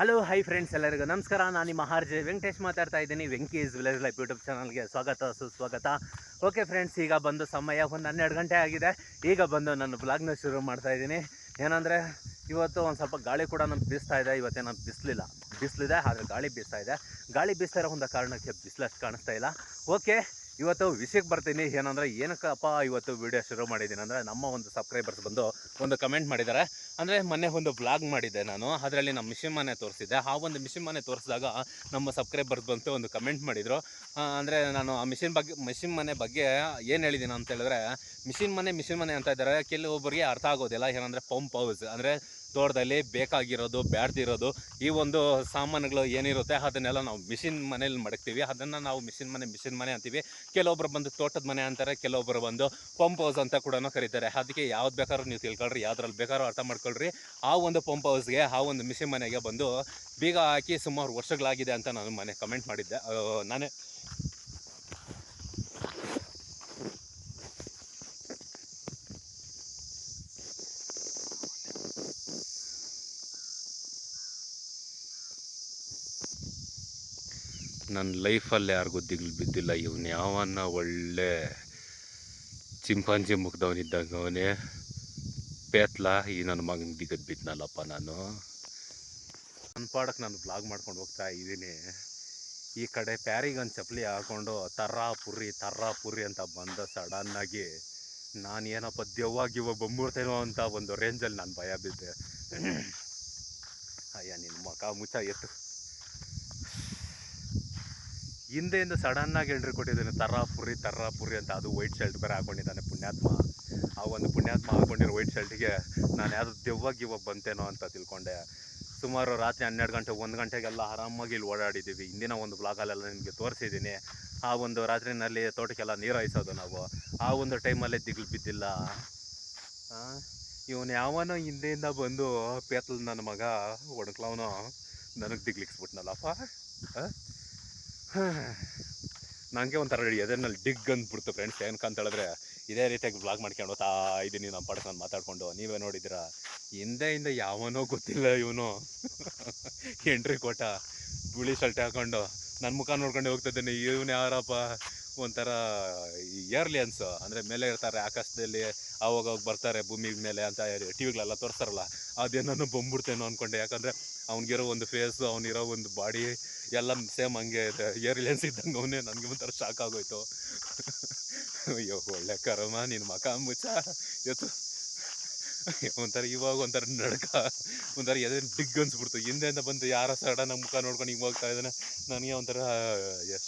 Hello hi friends ಎಲ್ಲರಿಗೂ ನಮಸ್ಕಾರ. ನಾನು ನಿಮ್ಮ ವೆಂಕಟೇಶ್ ಮಾತಾಡ್ತಾ ಇದ್ದೀನಿ ವೆಂಕೀಸ್ ವಿಲೇಜ್ ಲೈಫ್ ಯೂಟ್ಯೂಬ್ ಚಾನಲ್ಗೆ ಸ್ವಾಗತ, ಸುಸ್ವಾಗತ. ಓಕೆ ಫ್ರೆಂಡ್ಸ್ ಈಗ ಬಂದು ಸಮಯ ಒಂದು ಹನ್ನೆರಡು ಗಂಟೆ ಆಗಿದೆ. ಈಗ ಬಂದು ನಾನು ಬ್ಲಾಗ್ನ ಶುರು ಮಾಡ್ತಾ ಇದ್ದೀನಿ. ಏನಂದರೆ, ಇವತ್ತು ಒಂದು ಸ್ವಲ್ಪ ಗಾಳಿ ಕೂಡ ನಮ್ಗೆ ಬೀಸ್ತಾ ಇದೆ. ಇವತ್ತೇನೋ ಬಿಸಿಲಿಲ್ಲ. ಬಿಸಿಲಿದೆ, ಆದರೆ ಗಾಳಿ ಬೀಸ್ತಾ ಇದೆ. ಗಾಳಿ ಬೀಸ್ತಾ ಇರೋ ಒಂದು ಕಾರಣಕ್ಕೆ ಬಿಸಿಲಷ್ಟು ಕಾಣಿಸ್ತಾ ಇಲ್ಲ. ಓಕೆ ಇವತ್ತು ವಿಷಯಕ್ಕೆ ಬರ್ತೀನಿ. ಏನಂದರೆ ಏನಕ್ಕಪ್ಪ ಇವತ್ತು ವಿಡಿಯೋ ಶುರು ಮಾಡಿದ್ದೀನಿ ಅಂದರೆ ನಮ್ಮ ಒಂದು ಸಬ್ಸ್ಕ್ರೈಬರ್ಸ್ ಬಂದು ಒಂದು ಕಮೆಂಟ್ ಮಾಡಿದ್ದಾರೆ. ಅಂದರೆ ಮೊನ್ನೆ ಒಂದು ಬ್ಲಾಗ್ ಮಾಡಿದ್ದೆ ನಾನು. ಅದರಲ್ಲಿ ನಮ್ಮ ಮಿಷಿನ್ ಮನೆ ತೋರಿಸಿದ್ದೆ. ಆ ಒಂದು ಮಿಷಿನ್ ಮನೆ ತೋರಿಸಿದಾಗ ನಮ್ಮ ಸಬ್ಸ್ಕ್ರೈಬರ್ಸ್ ಬಂತು ಒಂದು ಕಮೆಂಟ್ ಮಾಡಿದರು. ಅಂದರೆ ನಾನು ಆ ಮಿಷಿನ್ ಬಗ್ಗೆ ಮಿಷಿನ್ ಮನೆ ಬಗ್ಗೆ ಏನು ಹೇಳಿದ್ದೀನಿ ಅಂತ ಹೇಳಿದ್ರೆ, ಮಿಷಿನ್ ಮನೆ ಮಿಷಿನ್ ಮನೆ ಅಂತ ಇದ್ದಾರೆ. ಕೆಲವೊಬ್ಬರಿಗೆ ಅರ್ಥ ಆಗೋದಿಲ್ಲ. ಏನಂದರೆ ಪಂಪ್ ಹೌಸ್ ಅಂದರೆ ತೋಟದಲ್ಲಿ ಬೇಕಾಗಿರೋದು, ಬ್ಯಾಡ್ದಿರೋದು, ಈ ಒಂದು ಸಾಮಾನುಗಳು ಏನಿರುತ್ತೆ ಅದನ್ನೆಲ್ಲ ನಾವು ಮಿಷಿನ್ ಮನೇಲಿ ಮಡಗ್ತೀವಿ. ಅದನ್ನು ನಾವು ಮಿಷಿನ್ ಮನೆ ಮಿಷಿನ್ ಮನೆ ಅಂತೀವಿ. ಕೆಲವೊಬ್ಬರು ಬಂದು ತೋಟದ ಮನೆ ಅಂತಾರೆ ಕೆಲವೊಬ್ಬರು ಬಂದು ಪಂಪ್ ಹೌಸ್ ಅಂತ ಕೂಡ ಕರೀತಾರೆ. ಅದಕ್ಕೆ ಯಾವ್ದು ಬೇಕಾದ್ರೂ ನೀವು ತಿಳ್ಕೊಳ್ರಿ, ಯಾವ್ದ್ರಲ್ಲಿ ಬೇಕಾದ್ರೂ ಅರ್ಥ ಮಾಡ್ಕೊಳ್ರಿ. ಆ ಒಂದು ಪಂಪ್ ಹೌಸ್ಗೆ, ಆ ಒಂದು ಮಿಷಿನ್ ಮನೆಗೆ ಬಂದು ಬೀಗ ಹಾಕಿ ಸುಮಾರು ವರ್ಷಗಳಾಗಿದೆ ಅಂತ ನಾನು ಮನೆ ಕಮೆಂಟ್ ಮಾಡಿದ್ದೆ. ನಾನೇ ನನ್ನ ಲೈಫಲ್ಲಿ ಯಾರಿಗೂ ದಿಗ್ಲು ಬಿದ್ದಿಲ್ಲ. ಇವನು ಯಾವನ್ನ ಒಳ್ಳೆ ಚಿಂಪಾಂಜಿ ಮುಗ್ದವನಿದ್ದಂಗೆ ಅವನೇ. ಪೇತ್ಲ, ಈ ನನ್ನ ಮಗನ ದಿಗದ್ ಬಿದ್ದನಲ್ಲಪ್ಪ ನಾನು. ನನ್ನ ಪಾಡಕ್ಕೆ ನಾನು ಬ್ಲಾಗ್ ಮಾಡ್ಕೊಂಡು ಹೋಗ್ತಾ ಇದ್ದೀನಿ. ಈ ಕಡೆ ಪ್ಯಾರಿಗೆ ಒಂದು ಚಪ್ಪಲಿ ಹಾಕೊಂಡು ತರ್ರಾ ಪುರಿ ತರ್ರಾ ಪುರಿ ಅಂತ ಬಂದ ಸಡನ್ನಾಗಿ ನಾನು ಏನಪ್ಪ ದೆವ್ವಾಗಿ ಬಂದ್ಬಿಡ್ತೇನೋ ಅಂತ ಒಂದು ರೇಂಜಲ್ಲಿ ನಾನು ಭಯ ಬಿದ್ದೆ. ಅಯ್ಯ ನಿನ್ನ ಮಕ ಮುಚ್ಚ ಎತ್ತು. ಹಿಂದೆಯಿಂದ ಸಡನ್ನಾಗಿ ಎಂಟ್ರಿ ಕೊಟ್ಟಿದ್ದಾನೆ ತರ್ರಾ ಪುರಿ ತರ್ರಾ ಪುರಿ ಅಂತ ಅದು ವೈಟ್ ಶರ್ಟ್ ಬೇರೆ ಹಾಕೊಂಡಿದ್ದಾನೆ ಪುಣ್ಯಾತ್ಮ. ಆ ಒಂದು ಪುಣ್ಯಾತ್ಮ ಹಾಕೊಂಡಿರೋ ವೈಟ್ ಶರ್ಟಿಗೆ ನಾನು ಯಾವುದು ದೆವ್ವ ಗಿವ್ವ ಬಂತೇನೋ ಅಂತ ತಿಳ್ಕೊಂಡೆ. ಸುಮಾರು ರಾತ್ರಿ ಹನ್ನೆರಡು ಗಂಟೆ, ಒಂದು ಗಂಟೆಗೆಲ್ಲ ಆರಾಮಾಗಿ ಇಲ್ಲಿ ಓಡಾಡಿದ್ದೀವಿ. ಹಿಂದಿನ ಒಂದು ಬ್ಲಾಗಲ್ಲೆಲ್ಲ ನಿಮಗೆ ತೋರಿಸಿದ್ದೀನಿ. ಆ ಒಂದು ರಾತ್ರಿನಲ್ಲಿ ತೋಟಕ್ಕೆಲ್ಲ ನೀರು ಹಾಯಿಸೋದು ನಾವು. ಆ ಒಂದು ಟೈಮಲ್ಲೇ ದಿಗ್ಲು ಬಿದ್ದಿಲ್ಲ. ಇವನು ಯಾವನೋ ಹಿಂದೆಯಿಂದ ಬಂದು ಪೇತಲ್ ನನ್ನ ಮಗ ಒಣಕ್ಲವನು ನನಗೆ ದಿಗ್ಲಿಕ್ಸ್ಬಿಟ್ನಲ್ಲಪ್ಪ ನನಗೆ ಒಂಥರ ಎದೆನಲ್ಲಿ ಡಿಗ್ ಅಂದ್ಬಿಡ್ತು ಫ್ರೆಂಡ್ಸ್ ಏನಕ್ಕಂತ ಹೇಳಿದ್ರೆ, ಇದೇ ರೀತಿಯಾಗಿ ಬ್ಲಾಗ್ ಮಾಡ್ಕೊಂಡು ಹೋಗ್ತಾ ಇದ್ದೀನಿ ನಮ್ಮ ಪಡಕ್ಕೆ ಮಾತಾಡ್ಕೊಂಡು. ನೀವೇ ನೋಡಿದ್ದೀರಾ? ಹಿಂದೆ ಹಿಂದೆ ಯಾವನೋ ಗೊತ್ತಿಲ್ಲ ಇವನು. ಎಂಟ್ರಿ ಕೊಟ್ಟ ಬಿಳಿ ಶರ್ಟ್ ಹಾಕೊಂಡು ನನ್ನ ಮುಖ ನೋಡ್ಕೊಂಡು ಹೋಗ್ತಿದ್ದೇನೆ ಇವನು ಯಾರಪ್ಪ? ಒಂಥರ ಏರ್ಲಿಯನ್ಸ್ ಅಂದರೆ ಮೇಲೆ ಇರ್ತಾರೆ, ಆಕಾಶದಲ್ಲಿ ಅವಾಗ ಬರ್ತಾರೆ ಭೂಮಿ ಮೇಲೆ ಅಂತ ಟಿ ವಿಗಳೆಲ್ಲ ತೋರಿಸ್ತಾರಲ್ಲ, ಅದೇನೋ ಬಂದ್ಬಿಡ್ತೇನೋ ಅಂದ್ಕೊಂಡೆ ಯಾಕಂದರೆ ಅವ್ನಿಗಿರೋ ಒಂದು ಫೇಸು ಅವನಿರೋ ಒಂದು ಬಾಡಿ ಎಲ್ಲ ಸೇಮ್ ಹಂಗೆ ಇದೆ. ಏರ್ಲಿಯನ್ಸ್ ಇದ್ದಂಗೆ ಅವನೇ ನನಗೆ ಒಂಥರ ಶಾಕ್ ಆಗೋಯ್ತು. ಅಯ್ಯೋ, ಒಳ್ಳೆ ಕರಮ ನಿನ್ನ ಮಕ ಮುಚ್ಚ. ಇವತ್ತು ಒಂಥರ ಇವಾಗ ಒಂಥರ ನಡ್ಕ. ಒಂಥರ ಎದೆ ಡಿಗ್ ಅನ್ಸ್ಬಿಡ್ತು. ಹಿಂದೆಯಿಂದ ಬಂದು ಯಾರ ಸಡನ್ ಮುಖ ನೋಡ್ಕೊಂಡು ಹಿಂಗೆ ಹೋಗ್ತಾ ಇದ್ದಾನೆ. ನನಗೆ ಒಂಥರ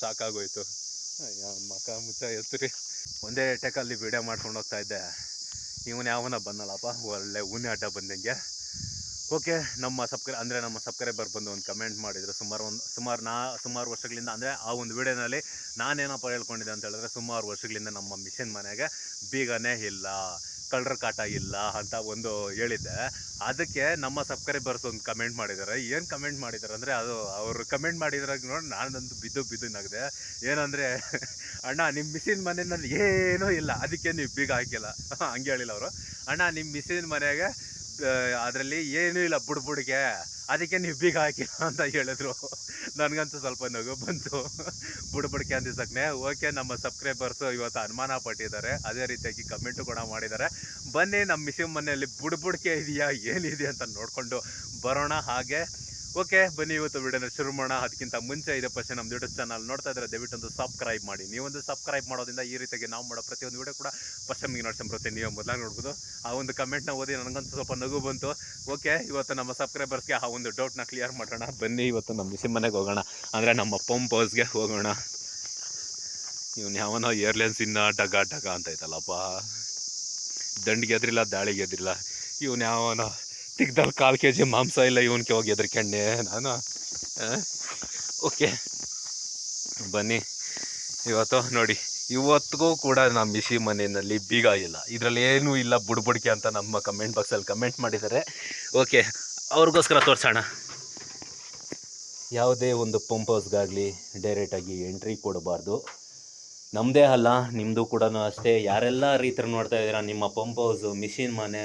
ಶಾಕ್ ಆಗೋಯ್ತು. ಮಕ ಮುಚ್ಚ, ಎತ್ತರಿ. ಒಂದೇ ಟೆಕಲ್ಲಿ ವಿಡಿಯೋ ಮಾಡ್ಕೊಂಡು ಹೋಗ್ತಾ ಇದ್ದೆ. ಇವನು ಯಾವನ ಬಂದಲ್ಲಪ್ಪ ಒಳ್ಳೆ ಉಣ್ಣೆ ಅಡ್ಡ ಬಂದಂಗೆ. ಓಕೆ, ನಮ್ಮ ಸಬ್ಸ್ಕ್ರೈ ಅಂದರೆ ನಮ್ಮ ಸಬ್ಸ್ಕ್ರೈಬರ್ ಬಂದು ಒಂದು ಕಮೆಂಟ್ ಮಾಡಿದರು. ಸುಮಾರು ಒಂದು, ಸುಮಾರು ನಾ, ಸುಮಾರು ವರ್ಷಗಳಿಂದ, ಅಂದರೆ ಆ ಒಂದು ವಿಡಿಯೋನಲ್ಲಿ ನಾನೇನಪ್ಪ ಹೇಳ್ಕೊಂಡಿದ್ದೆ ಅಂತ ಹೇಳಿದ್ರೆ ಸುಮಾರು ವರ್ಷಗಳಿಂದ ನಮ್ಮ ಮಿಷನ್ ಮನೆಗೆ ಬೀಗನೇ ಇಲ್ಲ, ಕಳ್ಳರ ಕಾಟ ಇಲ್ಲ ಅಂತ ಒಂದು ಹೇಳಿದ್ದೆ. ಅದಕ್ಕೆ ನಮ್ಮ ಸಬ್ಸ್ಕ್ರೈಬರ್ಸ್ ಒಂದು ಕಮೆಂಟ್ ಮಾಡಿದ್ದಾರೆ. ಏನು ಕಮೆಂಟ್ ಮಾಡಿದ್ದಾರೆ ಅಂದರೆ ಅದು ಅವರು ಕಮೆಂಟ್ ಮಾಡಿದ್ರಾಗ ನೋಡಿ ನಾನಂತೂ ಬಿದ್ದು ಬಿದ್ದು ನಗದೆ. ಏನಂದರೆ, ಅಣ್ಣ ನಿಮ್ಮ ಮಿಷಿನ್ ಮನೆಯಲ್ಲಿ ಏನೂ ಇಲ್ಲ, ಅದಕ್ಕೆ ನೀವು ಬೀಗ ಹಾಕಿಲ್ಲ. ಹಂಗೆ ಹೇಳಿಲ್ಲ ಅವರು. ಅಣ್ಣ ನಿಮ್ಮ ಮಿಷಿನ್ ಮನೆಗೆ ಅದರಲ್ಲಿ ಏನೂ ಇಲ್ಲ ಬುಡ್ ಬುಡ್ಗೆ ಅದಕ್ಕೆ ನೀವು ಬೀಗ ಹಾಕಿಲ್ಲ ಅಂತ ಹೇಳಿದ್ರು. ನನಗಂತೂ ಸ್ವಲ್ಪ ನಗು ಬಂತು. ಬುಡ್ ಬುಡ್ಕೆ ಅಂದಿದ್ದಕ್ಕೆ ಓಕೆ, ನಮ್ಮ ಸಬ್ಸ್ಕ್ರೈಬರ್ಸು ಇವತ್ತು ಅನುಮಾನ ಪಟ್ಟಿದ್ದಾರೆ. ಅದೇ ರೀತಿಯಾಗಿ ಕಮೆಂಟು ಕೂಡ ಮಾಡಿದ್ದಾರೆ. ಬನ್ನಿ ನಮ್ಮ ಮಿಷನ್ ಮನೆಯಲ್ಲಿ ಬುಡ್ ಬುಡ್ಕೆ ಇದೆಯಾ, ಏನಿದೆ ಅಂತ ನೋಡಿಕೊಂಡು ಬರೋಣ ಹಾಗೆ. ಓಕೆ, ಬನ್ನಿ ಇವತ್ತು ವಿಡಿಯೋನ ಶುರು ಮಾಡೋಣ. ಅದಕ್ಕಿಂತ ಮುಂಚೆ ಇದೆ ಪಸ್ಟ್ ನಮ್ಮ ಯೂಟ್ಯೂಬ್ ಚಾನಲ್ ನೋಡ್ತಾ ಇದ್ರೆ ದಯವಿಟ್ಟು ಒಂದು ಸಬ್ಸ್ಕ್ರೈಬ್ ಮಾಡಿ ನೀವೊಂದು ಸಬ್ಸ್ಕ್ರೈಬ್ ಮಾಡೋದ್ರಿಂದ ಈ ರೀತಿಯಾಗಿ ನಾವು ಮಾಡೋ ಪ್ರತಿಯೊಂದು ವಿಡಿಯೋ ಕೂಡ ಫಸ್ಟ್ ನಿಮಗೆ ನೋಡ್ಕೊಂಡು ಬರುತ್ತೆ. ನೀವು ಮೊದಲಾಗಿ ನೋಡ್ಬೋದು. ಆ ಒಂದು ಕಮೆಂಟ್ನ ಓದಿ ನನಗಂತೂ ಸ್ವಲ್ಪ ನಗು ಬಂತು. ಓಕೆ, ಇವತ್ತು ನಮ್ಮ ಸಬ್ಸ್ಕ್ರೈಬರ್ಸ್ಗೆ ಆ ಒಂದು ಡೌಟ್ನ ಕ್ಲಿಯರ್ ಮಾಡೋಣ. ಬನ್ನಿ ಇವತ್ತು ನಮ್ಮ ಮನೆಗೆ ಹೋಗೋಣ. ಅಂದರೆ ನಮ್ಮ ಪಂಪ್ ಹೌಸ್ಗೆ ಹೋಗೋಣ. ಇವನು ಯಾವನೋ ಏರ್ಲೈನ್ಸ್ ಇನ್ನ ಡಗ ಡಗ ಅಂತ ಐತಲ್ಲಪ್ಪ. ದಂಡಿಗೆ ಎದ್ರಿಲ್ಲ, ದಾಳಿಗೆ ಎದ್ರಿಲ್ಲ. ಇವನು ಯಾವನೋ ತಿಗ್ದಲ್ಲಿ ಕಾಲು ಕೆ ಜಿ ಮಾಂಸ ಇಲ್ಲ ಇವನ್ಗೆ ಹೋಗಿ ಎದ್ರಕಂಡೆ ನಾನು ಓಕೆ. ಬನ್ನಿ. ಇವತ್ತು ನೋಡಿ, ಇವತ್ತಿಗೂ ಕೂಡ ನಮ್ಮ ಬಿಸಿ ಮನೆಯಲ್ಲಿ ಬೀಗ ಇಲ್ಲ. ಇದರಲ್ಲಿ ಏನೂ ಇಲ್ಲ, ಬುಡ್ಬುಡ್ಕೆ ಅಂತ ನಮ್ಮ ಕಮೆಂಟ್ ಬಾಕ್ಸಲ್ಲಿ ಕಮೆಂಟ್ ಮಾಡಿದ್ದಾರೆ. ಓಕೆ, ಅವ್ರಿಗೋಸ್ಕರ ತೋರಿಸೋಣ. ಯಾವುದೇ ಒಂದು ಪಂಪ್ ಹೌಸ್ಗಾಗಲಿ ಡೈರೆಕ್ಟಾಗಿ ಎಂಟ್ರಿ ಕೊಡಬಾರ್ದು. ನಮ್ಮದೇ ಅಲ್ಲ ನಿಮ್ಮದು ಕೂಡ ಅಷ್ಟೇ. ಯಾರೆಲ್ಲ ರೀತಿ ನೋಡ್ತಾ ಇದ್ದೀರಾ, ನಿಮ್ಮ ಪಂಪ್ ಹೌಸು ಮಿಷಿನ್ ಮನೆ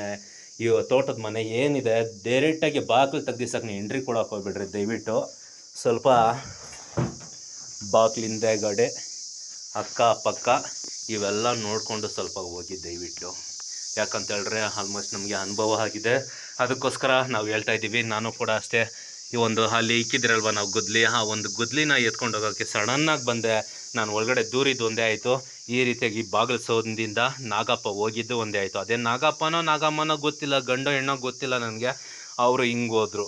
ಈ ತೋಟದ ಮನೆ ಏನಿದೆ, ಡೈರೆಕ್ಟಾಗಿ ಬಾಗಿಲು ತೆಗ್ದಿಸಕ್ಕೆ ನೀವು ಎಂಟ್ರಿ ಕೊಡೋಕೆ ಹೋಗ್ಬಿಡ್ರಿ, ದಯವಿಟ್ಟು. ಸ್ವಲ್ಪ ಬಾಗಿಲಿಂದಗಡೆ ಅಕ್ಕ ಪಕ್ಕ ಇವೆಲ್ಲ ನೋಡಿಕೊಂಡು ಸ್ವಲ್ಪ ಹೋಗಿ ದಯವಿಟ್ಟು. ಯಾಕಂತ ಹೇಳಿದ್ರೆ ಆಲ್ಮೋಸ್ಟ್ ನಮಗೆ ಅನುಭವ ಆಗಿದೆ. ಅದಕ್ಕೋಸ್ಕರ ನಾವು ಹೇಳ್ತಾ ಇದ್ದೀವಿ, ನಾನು ಕೂಡ ಅಷ್ಟೇ ಈ ಒಂದು ಅಲ್ಲಿ ಇಕ್ಕಿದ್ರಲ್ವ ನಾವು ಗುದ್ಲಿ? ಆ ಒಂದು ಗುದ್ಲಿನ ಎತ್ಕೊಂಡು ಹೋಗೋಕ್ಕೆ ಸಡನ್ನಾಗಿ ಬಂದೆ. ನಾನು ಒಳಗಡೆ ದೂರಿದ್ದು ಒಂದೇ ಆಯಿತು. ಈ ರೀತಿಯಾಗಿ ಬಾಗಿಲು ಸೋದಿಂದ ನಾಗಪ್ಪ ಹೋಗಿದ್ದು ಒಂದೇ ಆಯಿತು. ಅದೇ ನಾಗಪ್ಪನೋ, ನಾಗಮ್ಮನೋ ಗೊತ್ತಿಲ್ಲ, ಗಂಡೋ, ಹೆಣ್ಣೋ ಗೊತ್ತಿಲ್ಲ ನನಗೆ. ಅವರು ಹಿಂಗೆ ಹೋದರು.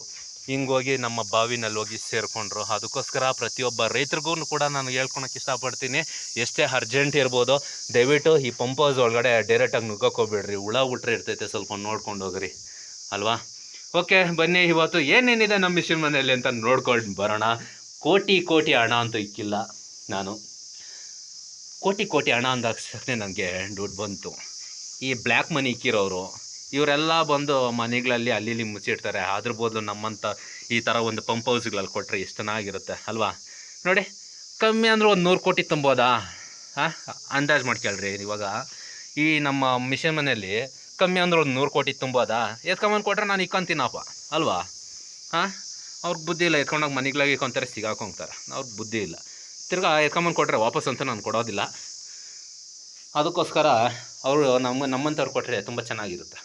ಹಿಂಗೆ ಹೋಗಿ ನಮ್ಮ ಬಾವಿನಲ್ಲಿ ಹೋಗಿ ಸೇರಿಕೊಂಡ್ರು. ಅದಕ್ಕೋಸ್ಕರ ಪ್ರತಿಯೊಬ್ಬ ರೈತರಿಗೂ ಕೂಡ ನಾನು ಹೇಳ್ಕೊಳಕ್ಕೆ ಇಷ್ಟಪಡ್ತೀನಿ. ಎಷ್ಟೇ ಅರ್ಜೆಂಟ್ ಇರ್ಬೋದು, ದಯವಿಟ್ಟು ಈ ಪಂಪ್ ಹೌಸ್ ಒಳಗಡೆ ಡೈರೆಕ್ಟಾಗಿ ನುಗ್ಗಕ್ಕೆ ಹೋಗ್ಬೇಡ್ರಿ. ಹುಳ, ಹುಟ್ರೆ ಇರ್ತೈತೆ. ಸ್ವಲ್ಪ ನೋಡ್ಕೊಂಡು ಹೋಗ್ರಿ. ಅಲ್ವಾ? ಓಕೆ, ಬನ್ನಿ, ಇವತ್ತು ಏನೇನಿದೆ ನಮ್ಮ ಮಿಷಿನ್ ಮನೆಯಲ್ಲಿ ಅಂತ ನೋಡ್ಕೊಂಡು ಬರೋಣ. ಕೋಟಿ ಕೋಟಿ ಹಣ ಅಂತ ಇಕ್ಕಿಲ್ಲ ನಾನು. ಕೋಟಿ ಕೋಟಿ ಹಣ ಅಂದಾಕ್ಷಣ ನನಗೆ ದುಡ್ಡು ಬಂತು. ಈ ಬ್ಲ್ಯಾಕ್ ಮನಿ ಇಕ್ಕಿರೋರು, ಇವರೆಲ್ಲ ಬಂದು ಮನೆಗಳಲ್ಲಿ ಅಲ್ಲಿ ಇಲ್ಲಿ ಮುಚ್ಚಿಡ್ತಾರೆ. ಅದ್ರ ಬದಲು ನಮ್ಮಂಥ ಈ ಥರ ಒಂದು ಪಂಪ್ ಹೌಸ್ಗಳಲ್ಲಿ ಕೊಟ್ಟರೆ ಎಷ್ಟು ಚೆನ್ನಾಗಿರುತ್ತೆ, ಅಲ್ವಾ? ನೋಡಿ, ಕಮ್ಮಿ ಅಂದ್ರೆ ಒಂದು ನೂರು ಕೋಟಿ ತುಂಬೋದಾ? ಹಾಂ ಅಂದಾಜು ಮಾಡ್ಕೊಳ್ರಿ ಇವಾಗ. ಈ ನಮ್ಮ ಮಿಷನ್ ಮನೆಯಲ್ಲಿ ಕಮ್ಮಿ ಅಂದ್ರೆ ಒಂದು ನೂರು ಕೋಟಿ ತುಂಬೋದಾ? ಎತ್ಕೊಂಬಂದು ಕೊಟ್ರೆ ನಾನು ಇಕ್ಕೊಂತೀನಪ್ಪ ಅಲ್ವಾ? ಹಾಂ? ಅವ್ರಿಗೆ ಬುದ್ಧಿ ಇಲ್ಲ, ಎತ್ಕೊಂಡೋಗಿ ಮನೆಗಳಾಗಿ ಇಕ್ಕೊಂತಾರೆ ಸಿಗಾಕೊಂತಾರೆ ಅವ್ರಿಗೆ ಬುದ್ಧಿ ಇಲ್ಲ. ತಿರ್ಗಾ ಎತ್ಕೊಂಬಂದು ಕೊಟ್ಟರೆ ವಾಪಸ್ ಅಂತ ನಾನು ಕೊಡೋದಿಲ್ಲ. ಅದಕ್ಕೋಸ್ಕರ ಅವರು ನಮ್ಮ ನಮ್ಮಂಥವ್ರು ಕೊಟ್ಟರೆ ತುಂಬ ಚೆನ್ನಾಗಿರುತ್ತೆ.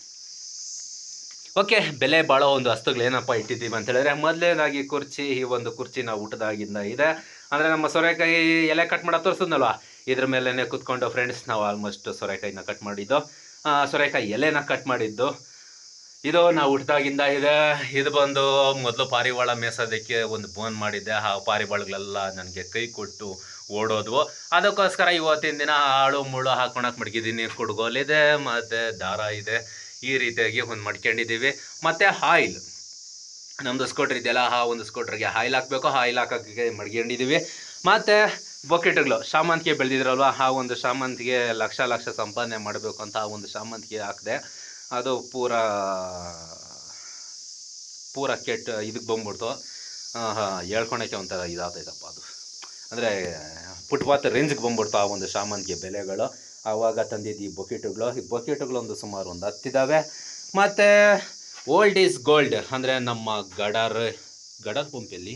ಓಕೆ, ಬೆಲೆ ಭಾಳ ಒಂದು ವಸ್ತುಗಳು ಏನಪ್ಪ ಇಟ್ಟಿದ್ದೀವಿ ಅಂತ ಹೇಳಿದ್ರೆ, ಮೊದಲೇದಾಗಿ ಕುರ್ಚಿ, ಈ ಒಂದು ಕುರ್ಚಿ ನಾವು ಊಟದಾಗಿಂದ ಇದೆ. ಅಂದರೆ ನಮ್ಮ ಸೊರೆಕಾಯಿ ಎಲೆ ಕಟ್ ಮಾಡೋ ತೋರಿಸಿದ್ನಲ್ವ? ಇದ್ರ ಮೇಲೇ ಕೂತ್ಕೊಂಡು ಫ್ರೆಂಡ್ಸ್ ನಾವು ಆಲ್ಮೋಸ್ಟ್ ಸೊರೆಕಾಯಿನ ಕಟ್ ಮಾಡಿದ್ದು. ಸೊರೆಕಾಯಿ ಎಲೆನ ಕಟ್ ಮಾಡಿದ್ದು. ಇದು ನಾವು ಹುಟ್ಟಿದಾಗಿಂದ ಇದೆ. ಇದು ಬಂದು ಮೊದಲು ಪಾರಿವಾಳ ಮೇಸೋದಕ್ಕೆ ಒಂದು ಬೋನ್ ಮಾಡಿದ್ದೆ. ಆ ಪಾರಿವಾಳಗಳೆಲ್ಲ ನನಗೆ ಕೈ ಕೊಟ್ಟು ಓಡೋದು ಅದಕ್ಕೋಸ್ಕರ ಇವತ್ತಿನ ದಿನ ಆಳು ಮುಳು ಹಾಕೊಳಕ್ ಮಡಗಿದ್ದೀನಿ. ಕುಡ್ಗೋಲಿದೆ ಮತ್ತು ದಾರ ಇದೆ. ಈ ರೀತಿಯಾಗಿ ಒಂದು ಮಡ್ಕೊಂಡಿದ್ದೀವಿ. ಮತ್ತು ಆಯಿಲ್ ನಮ್ಮದು ಸ್ಕೂಟ್ರ್ ಇದೆಯಲ್ಲ, ಆ ಒಂದು ಸ್ಕೂಟ್ರಿಗೆ ಆಯಿಲ್ ಹಾಕಬೇಕು. ಆಯಿಲ್ ಹಾಕೋಕ್ಕೆ ಮಡ್ಕೊಂಡಿದ್ದೀವಿ ಮತ್ತು ಬೊಕೆಟ್ಗಳು. ಶಾಮಂತಿಗೆ ಬೆಳೆದಿದ್ರಲ್ವ? ಆ ಒಂದು ಶಾಮಂತಿಗೆ ಲಕ್ಷ ಲಕ್ಷ ಸಂಪಾದನೆ ಮಾಡಬೇಕು ಅಂತ ಆ ಒಂದು ಶಾಮಂತಿಗೆ ಹಾಕಿದೆ, ಅದು ಪೂರ ಪೂರ ಕೆಟ್ಟ ಇದಕ್ಕೆ ಬಂದ್ಬಿಡ್ತು. ಹೇಳ್ಕೊಳಕ್ಕೆ ಒಂಥರ ಇದಾಗ್ತೈತಪ್ಪ ಅದು. ಅಂದರೆ ಫುಟ್ಪಾತ್ ರೇಂಜ್ಗೆ ಬಂದ್ಬಿಡ್ತು ಆ ಒಂದು ಶಾಮಂತಿಗೆ ಬೆಲೆಗಳು. ಆವಾಗ ತಂದಿದ್ದು ಈ ಬೊಕೆಟುಗಳು, ಈ ಬೊಕೆಟುಗಳೊಂದು ಸುಮಾರು ಒಂದು ಹತ್ತಿದ್ದಾವೆ ಮತ್ತು ಓಲ್ಡ್ ಈಸ್ ಗೋಲ್ಡ್ ಅಂದರೆ ನಮ್ಮ ಗಡರ್ ಗಡರ್ ಪಂಪೆಯಲ್ಲಿ,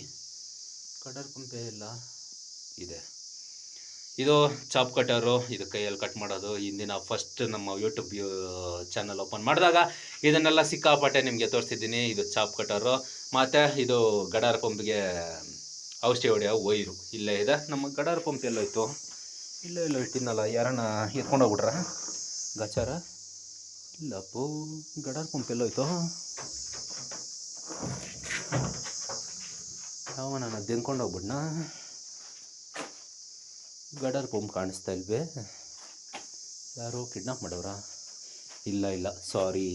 ಗಡರ್ ಪಂಪೆ ಇಲ್ಲ, ಇದೆ. ಇದು ಚಾಪ್ ಕಟ್ಟರು, ಇದು ಕೈಯಲ್ಲಿ ಕಟ್ ಮಾಡೋದು ಇಂದಿನ ಫಸ್ಟ್ ನಮ್ಮ ಯೂಟ್ಯೂಬ್ ಚಾನಲ್ ಓಪನ್ ಮಾಡಿದಾಗ ಇದನ್ನೆಲ್ಲ ಸಿಕ್ಕಾಪಟ್ಟೆ ನಿಮಗೆ ತೋರಿಸಿದ್ದೀನಿ ಇದು ಚಾಪ್ ಕಟ್ಟರು, ಮತ್ತು ಇದು ಗಡಾರ ಪಂಪ್ಗೆ ಔಷಧಿ ಹೊಡೆಯೋ ವೈರು. ಇಲ್ಲೇ ಇದೆ. ನಮ್ಮ ಗಡಾರ ಪಂಪ್ ಎಲ್ಲೋಯ್ತು. ಇಲ್ಲೇ ಎಲ್ಲೋ ಇಟ್ಟಿದ್ನಲ್ಲ, ಯಾರನ್ನ ಎತ್ಕೊಂಡೋಗ್ಬಿಟ್ರ? ಗಚಾರ ಇಲ್ಲಪ್ಪು, ಗಡಾರ್ ಪಂಪ್ ಎಲ್ಲೋಯ್ತು. ಯಾವ ನಾನು ದೆನ್ಕೊಂಡೋಗ್ಬಿಡ್ನಾ ಗಡರ್ ಪಂಪ್ ಕಾಣಿಸ್ತಾ ಇಲ್ವೇ? ಯಾರೋ ಕಿಡ್ನಾಪ್ ಮಾಡೋರಾ? ಇಲ್ಲ ಇಲ್ಲ, ಸಾರಿ.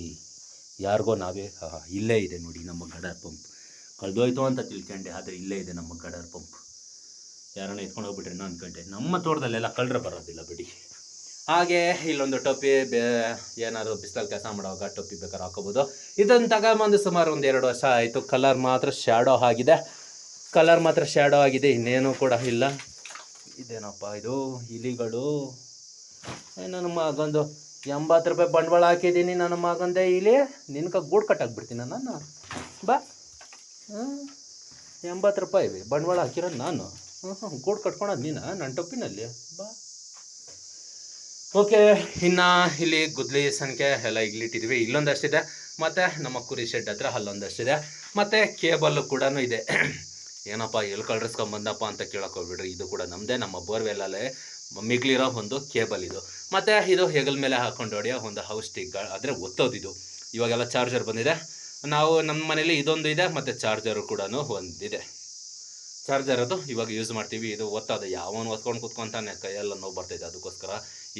ಯಾರಿಗೋ ನಾವೇ ಇಲ್ಲೇ ಇದೆ ನೋಡಿ ನಮ್ಮ ಗಡರ್ ಪಂಪ್ ಕಳೆದೋಯ್ತು ಅಂತ ತಿಳ್ಕೊಂಡೆ, ಆದರೆ ಇಲ್ಲೇ ಇದೆ ನಮ್ಮ ಗಡರ್ ಪಂಪ್ ಯಾರನ್ನ ಎತ್ಕೊಂಡು ಹೋಗ್ಬಿಟ್ರೇನೋ ಅಂದ್ಕೊಂಡೆ ನಮ್ಮ ತೋಟದಲ್ಲೆಲ್ಲ ಕಳ್ಳರೆ ಬರೋದಿಲ್ಲ ಬಿಡಿ. ಹಾಗೆ, ಇಲ್ಲೊಂದು ಟೊಪ್ಪಿ, ಬೇ, ಏನಾದ್ರು ಬಿಸಿಲಲ್ಲಿ ಕೆಲಸ ಮಾಡೋವಾಗ ಟೊಪ್ಪಿ ಬೇಕಾದ್ರೆ ಹಾಕೋಬೋದು ಇದನ್ನು ತಗೊಂಬಂದು ಸುಮಾರು ಒಂದು ಎರಡು ವರ್ಷ ಆಯಿತು. ಕಲರ್ ಮಾತ್ರ ಶ್ಯಾಡೋ ಆಗಿದೆ. ಕಲರ್ ಮಾತ್ರ ಶ್ಯಾಡೋ ಆಗಿದೆ. ಇನ್ನೇನು ಕೂಡ ಇಲ್ಲ. ಇದೇನಪ್ಪ ಇದು? ಇಲಿಗಳು? ನನ್ನ ಮಗಂದು ಎಂಬತ್ತು ರೂಪಾಯಿ ಬಂಡವಾಳ ಹಾಕಿದ್ದೀನಿ ನನ್ನ ಮಗಂದೆ ಇಲಿ. ನಿನ್ಕ ಗೂಡು ಕಟ್ಟಾಕ್ಬಿಡ್ತೀನಿ ನಾನು. ಬಾ. ಎಂಬತ್ತು ರೂಪಾಯಿ ಬಂಡವಾಳ ಹಾಕಿರೋದು ನಾನು. ಹ್ಞೂ ಹ್ಞೂ ಗೂಡು ಕಟ್ಕೊಳೋದು ನೀನು? ನನ್ನ ಟೊಪ್ಪಿನಲ್ಲಿ. ಬಾ. ಓಕೆ, ಇನ್ನು ಇಲ್ಲಿ ಗುದ್ಲಿ ಸಂಖ್ಯೆ ಎಲ್ಲ ಇಲ್ಲಿಟ್ಟಿದ್ವಿ ಇಲ್ಲೊಂದಷ್ಟಿದೆ ಮತ್ತು ನಮ್ಮ ಕುರಿ ಶೆಡ್ ಹತ್ರ ಅಲ್ಲೊಂದಷ್ಟಿದೆ ಮತ್ತು ಕೇಬಲ್ಲು ಕೂಡ ಇದೆ. ಏನಪ್ಪ ಎಲ್ಲಿ ಕಳ್ರಿಸ್ಕೊಂಬಂದಪ್ಪ ಅಂತ ಹೋಗ್ಬಿಡ್ರಿ. ಇದು ಕೂಡ ನಮ್ಮದೇ ನಮ್ಮ ಬೋರ್ವೆಲ್ಲಲ್ಲೇ ಮಿಗ್ಲಿರೋ ಒಂದು ಕೇಬಲ್ ಇದು. ಮತ್ತು ಇದು ಹೆಗಲ್ ಮೇಲೆ ಹಾಕೊಂಡು ಹೊಡೆಯೋ ಒಂದು ಹೌಸ್ ಸ್ಟಿಕ್ ಅಂದರೆ ಒತ್ತೋದಿದು ಇವಾಗೆಲ್ಲ ಚಾರ್ಜರ್ ಬಂದಿದೆ. ನಾವು ನಮ್ಮ ಮನೇಲಿ ಇದೊಂದು ಇದೆ, ಮತ್ತು ಚಾರ್ಜರು ಕೂಡ ಒಂದಿದೆ. ಚಾರ್ಜರ್ ಅದು ಇವಾಗ ಯೂಸ್ ಮಾಡ್ತೀವಿ. ಇದು ಒತ್ತೋದು. ಯಾವನು ಒತ್ಕೊಂಡು ಕುತ್ಕೊಂತಾನೆ, ಕೈಯೆಲ್ಲ ನೋವು ಬರ್ತೈತೆ ಅದಕ್ಕೋಸ್ಕರ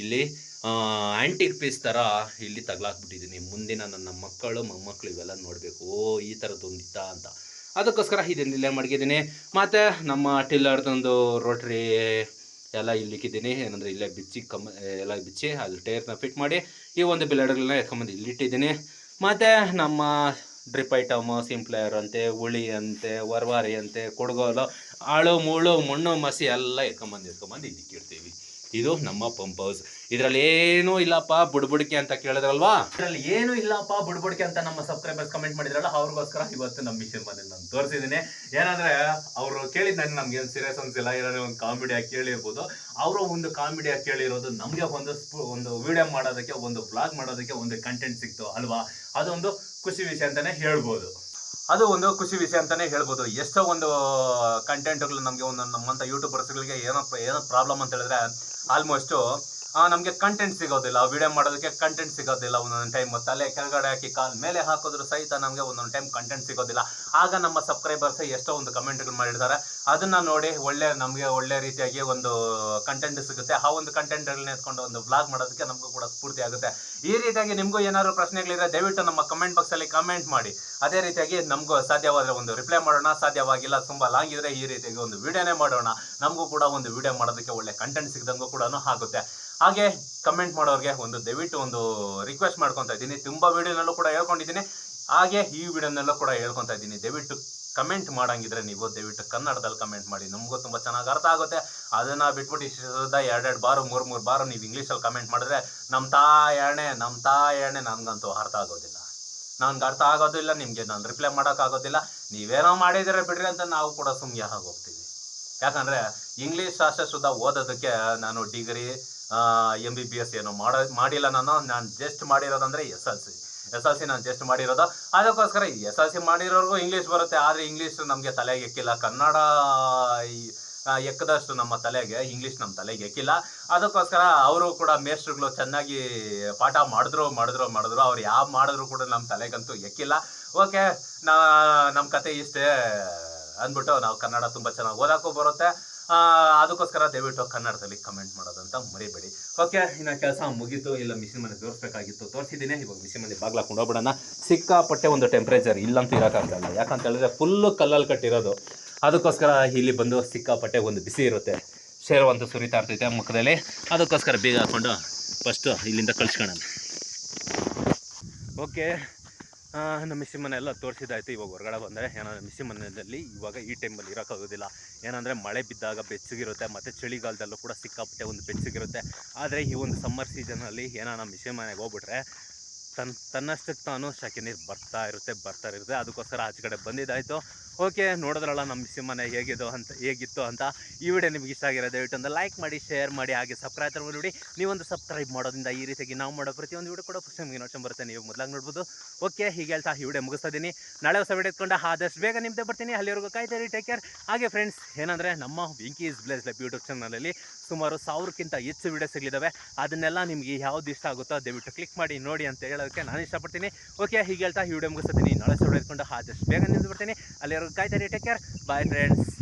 ಇಲ್ಲಿ ಆ್ಯಂಟಿಕ್ ಪೀಸ್ ಥರ ಇಲ್ಲಿ ತಗ್ಲಾಕ್ಬಿಟ್ಟಿದ್ದೀನಿ. ಮುಂದಿನ ನನ್ನ ಮಕ್ಕಳು ಮೊಮ್ಮಕ್ಕಳು ಇವೆಲ್ಲ ನೋಡಬೇಕು. ಓ, ಈ ಥರದ್ದು ಒಂದಿತ್ತ ಅಂತ. ಅದಕ್ಕೋಸ್ಕರ ಇದನ್ನ ಇಲ್ಲೇ ಮಡಗಿದ್ದೀನಿ. ಮತ್ತು ನಮ್ಮ ಟಿಲ್ಲರ್ದೊಂದು ರೋಟ್ರಿ ಎಲ್ಲ ಇಲ್ಲಿಕ್ಕಿದ್ದೀನಿ ಏನಂದರೆ ಇಲ್ಲೇ ಬಿಚ್ಚಿ ಕಮ್ಮ ಎಲ್ಲ ಬಿಚ್ಚಿ ಅದು ಟೈರ್ನ ಫಿಟ್ ಮಾಡಿ ಈ ಒಂದು ಬಿಲ್ಡರ್ಗಳನ್ನ ಎತ್ಕೊಂಬಂದು ಇಲ್ಲಿಟ್ಟಿದ್ದೀನಿ ಮತ್ತು ನಮ್ಮ ಡ್ರಿಪ್ ಐಟಮು ಸಿಂಪ್ಲೇಯರ್ ಅಂತೆ ಉಳಿ ಅಂತೆ, ವರ್ವಾರಿ ಅಂತೆ, ಕುಡ್ಗೋಲು, ಆಳು, ಮುಳು, ಮಣ್ಣು, ಮಸಿ ಎಲ್ಲ ಎತ್ಕೊಂಬಂದು ಎತ್ಕೊಂಬಂದು ಇದಕ್ಕಿಡ್ತೀವಿ ಇದು ನಮ್ಮ ಪಂಪ್ ಹೌಸ್ ಇದರಲ್ಲಿ ಏನೂ ಇಲ್ಲಪ್ಪ, ಬುಡ್ಬುಡಿಕೆ ಅಂತ ಕೇಳಿದ್ರಲ್ವಾ? ಇದರಲ್ಲಿ ಏನೂ ಇಲ್ಲಪ್ಪ, ಬುಡ್ಬುಡಿಕೆ ಅಂತ ನಮ್ಮ ಸಬ್ಸ್ಕ್ರೈಬರ್ಸ್ ಕಮೆಂಟ್ ಮಾಡಿದ್ರಲ್ಲ, ಅವ್ರಿಗೋಸ್ಕರ ಇವತ್ತು ನಮ್ಮ ಮಿಷನ್ ಮನೆ ನಾನು ತೋರಿಸಿದ್ದೀನಿ. ಏನಂದ್ರೆ ಅವರು ಕೇಳಿದ ನಮ್ಗೆ ಏನು ಸೀರಿಯಸ್ ಅನ್ಸಿಲ್ಲ, ಏನಾದ್ರೆ ಒಂದು ಕಾಮಿಡಿಯಾಗಿ ಕೇಳಿರ್ಬೋದು. ಅವರು ಒಂದು ಕಾಮಿಡಿಯಾಗಿ ಕೇಳಿರೋದು ನಮಗೆ ಒಂದು ಒಂದು ವಿಡಿಯೋ ಮಾಡೋದಕ್ಕೆ, ಒಂದು ಬ್ಲಾಗ್ ಮಾಡೋದಕ್ಕೆ ಒಂದು ಕಂಟೆಂಟ್ ಸಿಕ್ತು ಅಲ್ವಾ? ಅದೊಂದು ಖುಷಿ ವಿಷಯ ಅಂತಾನೆ ಹೇಳ್ಬೋದು. ಅದು ಒಂದು ಖುಷಿ ವಿಷಯ ಅಂತಾನೆ ಹೇಳ್ಬೋದು ಎಷ್ಟೋ ಒಂದು ಕಂಟೆಂಟ್ಗಳು ನಮಗೆ ಒಂದು ನಮ್ಮಂಥ ಯೂಟ್ಯೂಬರ್ಸ್ಗಳಿಗೆ ಏನೋ ಏನೋ ಪ್ರಾಬ್ಲಮ್ ಅಂತ ಹೇಳಿದ್ರೆ ಆಲ್ಮೋಸ್ಟು ನಮಗೆ ಕಂಟೆಂಟ್ ಸಿಗೋದಿಲ್ಲ. ವಿಡಿಯೋ ಮಾಡೋದಕ್ಕೆ ಕಂಟೆಂಟ್ ಸಿಗೋದಿಲ್ಲ. ಒಂದೊಂದು ಟೈಮ್ ತಲೆ ಕೆಳಗಡೆ ಹಾಕಿ ಕಾಲ್ ಮೇಲೆ ಹಾಕಿದ್ರು ಸಹಿತ ನಮಗೆ ಒಂದೊಂದು ಟೈಮ್ ಕಂಟೆಂಟ್ ಸಿಗೋದಿಲ್ಲ. ಆಗ ನಮ್ಮ ಸಬ್ಸ್ಕ್ರೈಬರ್ಸ್ ಎಷ್ಟೋ ಒಂದು ಕಮೆಂಟ್ಗಳು ಮಾಡಿರ್ತಾರೆ. ಅದನ್ನ ನೋಡಿ ಒಳ್ಳೆ, ನಮಗೆ ಒಳ್ಳೆ ರೀತಿಯಾಗಿ ಒಂದು ಕಂಟೆಂಟ್ ಸಿಗುತ್ತೆ. ಆ ಒಂದು ಕಂಟೆಂಟ್ಗಳನ್ನ ಎತ್ಕೊಂಡು ಒಂದು ಬ್ಲಾಗ್ ಮಾಡೋದಕ್ಕೆ ನಮಗೂ ಕೂಡ ಸ್ಫೂರ್ತಿ ಆಗುತ್ತೆ. ಈ ರೀತಿಯಾಗಿ ನಿಮಗೂ ಏನಾದ್ರು ಪ್ರಶ್ನೆಗಳಿದ್ರೆ ದಯವಿಟ್ಟು ನಮ್ಮ ಕಮೆಂಟ್ ಬಾಕ್ಸಲ್ಲಿ ಕಮೆಂಟ್ ಮಾಡಿ. ಅದೇ ರೀತಿಯಾಗಿ ನಮಗೂ ಸಾಧ್ಯವಾದರೆ ಒಂದು ರಿಪ್ಲೈ ಮಾಡೋಣ. ಸಾಧ್ಯವಾಗಿಲ್ಲ ತುಂಬ ಲಾಂಗ್ ಇದ್ರೆ ಈ ರೀತಿಯಾಗಿ ಒಂದು ವಿಡಿಯೋನೇ ಮಾಡೋಣ. ನಮಗೂ ಕೂಡ ಒಂದು ವಿಡಿಯೋ ಮಾಡೋದಕ್ಕೆ ಒಳ್ಳೆ ಕಂಟೆಂಟ್ ಸಿಗ್ದಂಗೂ ಕೂಡ ಆಗುತ್ತೆ. ಹಾಗೆ ಕಮೆಂಟ್ ಮಾಡೋರಿಗೆ ಒಂದು ದಯವಿಟ್ಟು ಒಂದು ರಿಕ್ವೆಸ್ಟ್ ಮಾಡ್ಕೊತಾ ಇದ್ದೀನಿ. ತುಂಬ ವೀಡಿಯೋನಲ್ಲೂ ಕೂಡ ಹೇಳ್ಕೊಂಡಿದ್ದೀನಿ. ಹಾಗೆ ಈ ವಿಡಿಯೋನಲ್ಲೂ ಕೂಡ ಹೇಳ್ಕೊತಾ ಇದ್ದೀನಿ. ದಯವಿಟ್ಟು ಕಮೆಂಟ್ ಮಾಡಂಗಿದ್ರೆ ನೀವು ದಯವಿಟ್ಟು ಕನ್ನಡದಲ್ಲಿ ಕಮೆಂಟ್ ಮಾಡಿ. ನಮಗೂ ತುಂಬ ಚೆನ್ನಾಗಿ ಅರ್ಥ ಆಗುತ್ತೆ. ಅದನ್ನು ಬಿಟ್ಬಿಟ್ಟು ಇಷ್ಟದ ಎರಡೆರಡು ಬಾರು, ಮೂರು ಮೂರು ಬಾರು ನೀವು ಇಂಗ್ಲೀಷಲ್ಲಿ ಕಮೆಂಟ್ ಮಾಡಿದ್ರೆ ನಮ್ಮ ತಾಯಣೆ ನಮ್ಮ ತಾಯಣೆ ನನಗಂತೂ ಅರ್ಥ ಆಗೋದಿಲ್ಲ. ನನಗೆ ಅರ್ಥ ಆಗೋದಿಲ್ಲ, ನಿಮಗೆ ನಾನು ರಿಪ್ಲೈ ಮಾಡೋಕ್ಕಾಗೋದಿಲ್ಲ. ನೀವೇನೋ ಮಾಡಿದರೆ ಬಿಡ್ರಿ ಅಂತ ನಾವು ಕೂಡ ಸುಮ್ಮನೆ ಆಗೋಗ್ತೀವಿ. ಯಾಕಂದರೆ ಇಂಗ್ಲೀಷ್ ಶಾಸ್ತ್ರ ಸುದ್ದ ಓದೋದಕ್ಕೆ ನಾನು degree M B B S ಏನು ಮಾಡೋ, ಮಾಡಿಲ್ಲ ನಾನು ನಾನು just ಮಾಡಿರೋದಂದ್ರೆ S L C S L C ನಾನು ಜಸ್ಟ್ ಮಾಡಿರೋದು. ಅದಕ್ಕೋಸ್ಕರ ಎಸ್ ಎಲ್ ಸಿ ಮಾಡಿರೋರ್ಗೂ ಇಂಗ್ಲೀಷ್ ಬರುತ್ತೆ, ಆದರೆ ಇಂಗ್ಲೀಷ್ ನಮಗೆ ತಲೆಗೆ ಎಕ್ಕಿಲ್ಲ. ಕನ್ನಡ ಎಕ್ಕದಷ್ಟು ನಮ್ಮ ತಲೆಗೆ ಇಂಗ್ಲೀಷ್ ನಮ್ಮ ತಲೆಗೆ ಎಕ್ಕಿಲ್ಲ. ಅದಕ್ಕೋಸ್ಕರ ಅವರು ಕೂಡ ಮೇಸ್ಟ್ರುಗಳು ಚೆನ್ನಾಗಿ ಪಾಠ ಮಾಡಿದ್ರು ಮಾಡಿದ್ರು ಮಾಡಿದ್ರು. ಅವ್ರು ಯಾವ ಮಾಡಿದ್ರು ಕೂಡ ನಮ್ಮ ತಲೆಗಂತೂ ಎಕ್ಕಿಲ್ಲ. ಓಕೆ ನಾ ನಮ್ಮ ಕತೆ ಇಷ್ಟೇ ಅಂದ್ಬಿಟ್ಟು ನಾವು ಕನ್ನಡ ತುಂಬ ಚೆನ್ನಾಗಿ ಓದೋಕ್ಕೂ ಬರುತ್ತೆ. ಅದಕ್ಕೋಸ್ಕರ ದಯವಿಟ್ಟು ಕನ್ನಡದಲ್ಲಿ ಕಮೆಂಟ್ ಮಾಡೋದಂತ ಮರಿಬೇಡಿ. ಓಕೆ ಇನ್ನು ಕೆಲಸ ಮುಗೀತು, ಇಲ್ಲ ಮಿಷಿನ್ ಮನೆ ತೋರಿಸ್ಬೇಕಾಗಿತ್ತು, ತೋರಿಸಿದ್ದೀನಿ. ಇವಾಗ ಮಿಷಿನ್ ಮನೆ ಬಾಗ್ಲಾಕೊಂಡು ಹೋಗ್ಬಿಡೋಣ. ಸಿಕ್ಕಾಪಟ್ಟೆ ಒಂದು ಟೆಂಪ್ರೇಚರ್ ಇಲ್ಲಂತೂ ಇರೋಕ್ಕಾಗಲ್ಲ ಯಾಕಂತ ಹೇಳಿದ್ರೆ ಫುಲ್ಲು ಕಲ್ಲಲ್ಲಿ ಕಟ್ಟಿರೋದು. ಅದಕ್ಕೋಸ್ಕರ ಇಲ್ಲಿ ಬಂದು ಸಿಕ್ಕಾಪಟ್ಟೆ ಒಂದು ಬಿಸಿ ಇರುತ್ತೆ. ಶೇರವಂತೂ ಸುರಿತಾ ಇರ್ತೈತೆ ಮುಖದಲ್ಲಿ. ಅದಕ್ಕೋಸ್ಕರ ಬೇಗ ಹಾಕೊಂಡು ಫಸ್ಟು ಇಲ್ಲಿಂದ ಕಳ್ಸ್ಕೊಳ್ಳೋಣ. ಓಕೆ ನಮ್ಮ ಮಿಸ್ಸಿಮನೆಲ್ಲ ಮನೆ ಎಲ್ಲ ತೋರಿಸಿದಾಯ್ತು ಇವಾಗ ಹೊರಗಡೆ ಬಂದರೆ. ಏನಂದರೆ ಮಿಸ್ಸಿ ಮನೆಯಲ್ಲಿ ಇವಾಗ ಈ ಟೈಮಲ್ಲಿ ಇರೋಕ್ಕಾಗೋದಿಲ್ಲ. ಏನಂದರೆ ಮಳೆ ಬಿದ್ದಾಗ ಬೆಚ್ಚಗಿರುತ್ತೆ, ಮತ್ತು ಚಳಿಗಾಲದಲ್ಲೂ ಕೂಡ ಸಿಕ್ಕಾಪಟ್ಟೆ ಒಂದು ಬೆಚ್ಚಗಿರುತ್ತೆ. ಆದರೆ ಈ ಒಂದು ಸಮ್ಮರ್ ಸೀಸನಲ್ಲಿ ಏನೋ ನಮ್ಮ ಮಿಸ್ಸಿ ಮನೆಗೆ ಹೋಗ್ಬಿಟ್ರೆ ತನ್ನ ತನ್ನಷ್ಟಕ್ಕೆ ತಾನು ಶಾಖೆ ನೀರು ಬರ್ತಾ ಇರುತ್ತೆ ಬರ್ತಾ ಇರುತ್ತೆ. ಅದಕ್ಕೋಸ್ಕರ ಆಚೆ ಕಡೆ ಬಂದಿದ್ದಾಯಿತು. ಓಕೆ, ನೋಡಿದ್ರಲ್ಲ ನಮ್ಮ ಸಿಂಹನ ಹೇಗಿದ್ದು ಅಂತ, ಹೇಗಿತ್ತು ಅಂತ ಈ ವಿಡಿಯೋ ನಿಮ್ಗೆ ಇಷ್ಟ ಆಗಿರೋ ದಯವಿಟ್ಟು ಒಂದು ಲೈಕ್ ಮಾಡಿ ಶೇರ್ ಮಾಡಿ, ಹಾಗೆ ಸಬ್ಸ್ಕ್ರೈಬ್ ನೋಡಿ. ನೀವೊಂದು ಸಬ್ಸ್ಕ್ರೈಬ್ ಮಾಡೋದ್ರಿಂದ ಈ ರೀತಿಯಾಗಿ ನಾವು ಮಾಡೋ ಪ್ರತಿಯೊಂದು ವಿಡಿಯೋ ಕೂಡ ಫಸ್ಟ್ ನಿಮಗೆ ನೋಡ್ಕೊಂಡು ಬರುತ್ತೆ. ನೀವು ಮೊದಲಾಗಿ ನೋಡ್ಬೋದು. ಓಕೆ, ಹೀಗೆ ಹೇಳ್ತಾ ಈ ವಿಡಿಯೋ ಮುಗಿಸ್ತಾ ಇದ್ದೀನಿ. ನಾಳೆ ಹೊಸ ವಿಡಿಯೋ ಎತ್ಕೊಂಡು ಆದಷ್ಟು ಬೇಗ ನಿಮ್ದೇ ಬರ್ತೀನಿ. ಅಲ್ಲಿವರೆಗೂ ಕಾಯ್ತಾರೆ ಟೇಕ್ ಕೇರ್ ಹಾಗೆ ಫ್ರೆಂಡ್ಸ್ ಏನಂದರೆ ನಮ್ಮ ವಿಂಕೀಸ್ ಬ್ಲೇಸ್ ಲೈಫ್ ಯೂಟ್ಯೂಬ್ ಚಾನಲಲ್ಲಿ ಸುಮಾರು ಸಾವಿರಕ್ಕಿಂತ ಹೆಚ್ಚು ವಿಡಿಯೋಸ್ಗಳಿದ್ದಾವೆ ಅದನ್ನೆಲ್ಲ ನಿಮಗೆ ಯಾವ್ದು ಇಷ್ಟ ಆಗುತ್ತೋ ದಯವಿಟ್ಟು ಕ್ಲಿಕ್ ಮಾಡಿ, ನೋಡಿ ಅಂತ ಹೇಳೋದಕ್ಕೆ ನಾನು ಇಷ್ಟಪಡ್ತೀನಿ. ಓಕೆ ಹೀಗೆ ಹೇಳ್ತಾ ಈ ವಿಡಿಯೋ ಮುಗಿಸ್ತೀನಿ ನಾಳೆ ಸೋಡಿಕೊಂಡು ಆದಷ್ಟು ಬೇಗ ನಿಂತು ಬಿಡ್ತೀನಿ. ಅಲ್ಲಿರೋ ಕಾಯ್ತಾರೆ ಟೇಕ್ ಕೇರ್ ಬಾಯ್ ಫ್ರೆಂಡ್ಸ್